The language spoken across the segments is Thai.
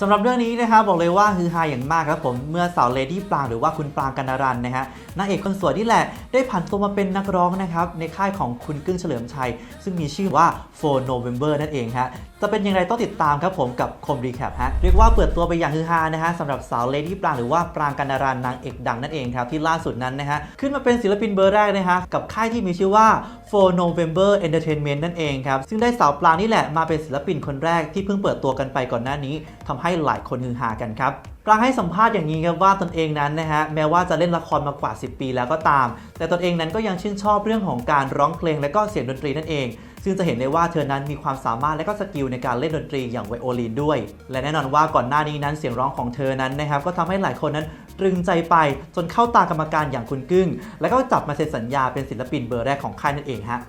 สำหรับเรื่องนี้นะครับบอกเลยว่าฮือฮาอย่างมากครับผมเมื่อสาวเลดี้ปรางหรือว่าคุณปรางกันนารันนะฮะนางเอกคนสวยนี่แหละได้ผันตัวมาเป็นนักร้องนะครับในค่ายของคุณกึ้งเฉลิมชัย ซึ่งมีชื่อว่า4 November นั่นเองฮะจะเป็นอย่างไรต้องติดตามครับผมกับคมรีแคปฮะเรียกว่าเปิดตัวไปอย่างฮือฮานะฮะสำหรับสาวเลดี้ปรางหรือว่าปรางกันนารันนางเอกดังนั่นเองครับที่ล่าสุดนั้นนะฮะขึ้นมาเป็นศิลปินเบอร์แรกนะฮะกับค่ายที่มีชื่อว่า4 November Entertainment นั่นเองครับซึ่งได้สาวปลางนี่แหละมาเป็นศิลปินคนแรกที่เพิ่งเปิดตัวกันไปก่อนหน้านี้ทำให้หลายคนฮือฮากันครับปรางให้สัมภาษณ์อย่างนี้ครับว่าตนเองนั้นนะฮะแม้ว่าจะเล่นละครมากว่า 10 ปีแล้วก็ตาม แต่ตนเองนั้นก็ยังชื่นชอบเรื่องของการร้องเพลงและก็เสียงดนตรีนั่นเอง ซึ่งจะเห็นได้ว่าเธอนั้นมีความสามารถและก็สกิลในการเล่นดนตรีอย่างไวโอลินด้วย และแน่นอนว่าก่อนหน้านี้นั้นเสียงร้องของเธอนั้นนะครับก็ทำให้หลายคนนั้นตรึงใจไปจนเข้าตากรรมการอย่างคุณกึ้ง แล้วก็จับมาเซ็นสัญญาเป็นศิลปินเบอร์แรกของค่ายนั่นเองฮะ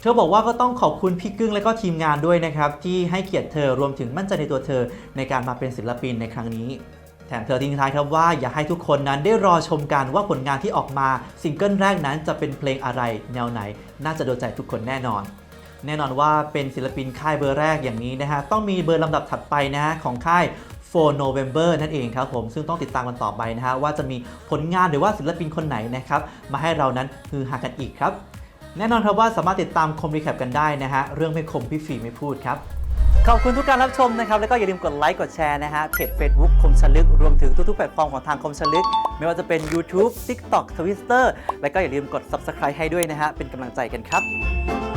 เธอบอกว่าก็ต้องขอบคุณพี่กึ้งและก็ทีมงานด้วยนะครับ ที่ให้เกียรติเธอรวมถึงมั่นใจในตัวเธอในการมาเป็นศิลปินในครั้งนี้ แถมเธอทิ้งท้ายครับว่าอยากให้ทุกคนนั้นได้รอชมกันว่าผลงานที่ออกมาซิงเกิลแรกนั้นจะเป็นเพลงอะไรแนวไหน น่าจะโดนใจทุกคนแน่นอน แน่นอนว่าเป็นศิลปินค่ายเบอร์แรกอย่างนี้นะฮะต้องมีเบอร์ลำดับถัดไปนะฮะของค่าย4 November นั่นเองครับผมซึ่งต้องติดตามกันต่อไปนะฮะว่าจะมีผลงานหรือว่าศิลปินคนไหนนะครับมาให้เรานั้นฮือฮากันอีกครับ แน่นอนครับว่าสามารถติดตามคมรีแคปกันได้นะฮะ เรื่องไม่คมพี่ฝีไม่พูดครับ ขอบคุณทุกการรับชมนะครับ แล้วก็อย่าลืมกดไลค์กดแชร์นะฮะเพจ Facebook คมชลึก รวมถึงทุกๆแพลตฟอร์มของทางคมชลึก ไม่ว่าจะเป็น YouTube TikTok Twitter แล้วก็อย่าลืมกด Subscribe ให้ด้วยนะฮะเป็นกำลังใจกันครับ